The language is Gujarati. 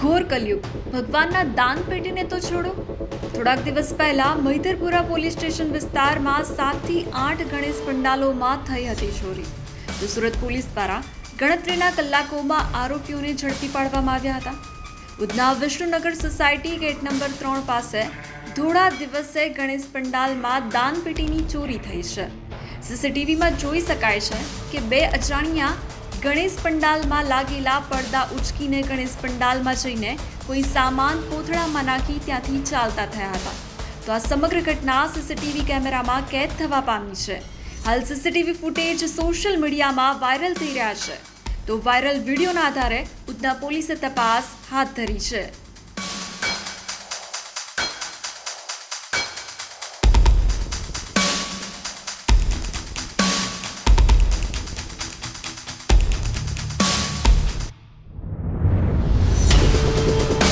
ઘોર કલયુગ. ભગવાનના દાન પેટીને તો છોડો. થોડાક દિવસ પહેલા મૈધરપુરા પોલીસ સ્ટેશન વિસ્તારમાં સાતથી આઠ ગણેશ પંડાલોમાં થઈ હતી ચોરી. તો સુરત પોલીસ દ્વારા ગણતરીના કલાકોમાં આરોપીઓને ઝડપી પાડવામાં આવ્યા હતા. Udhna Vishnunagar society gate number ત્રણ પાસે ધોળા દિવસે ગણેશ પંડાલમાં દાનપેટીની ચોરી થઈ છે. સીસીટીવીમાં જોઈ શકાય છે કે બે અજાણ્યા ગણેશ પંડાલમાં લાગેલા પડદા ઉચકીને ગણેશ પંડાલમાં જઈને કોઈ સામાન કોથળામાં નાખી ત્યાંથી ચાલતા થયા હતા. તો આ સમગ્ર ઘટના સીસીટીવી કેમેરામાં કેદ થવા પામી છે. હાલ સીસીટીવી ફૂટેજ સોશિયલ મીડિયામાં વાયરલ થઈ રહ્યા છે. તો વાયરલ વિડીયોના આધારે ઉધના પોલીસે તપાસ હાથ ધરી છે.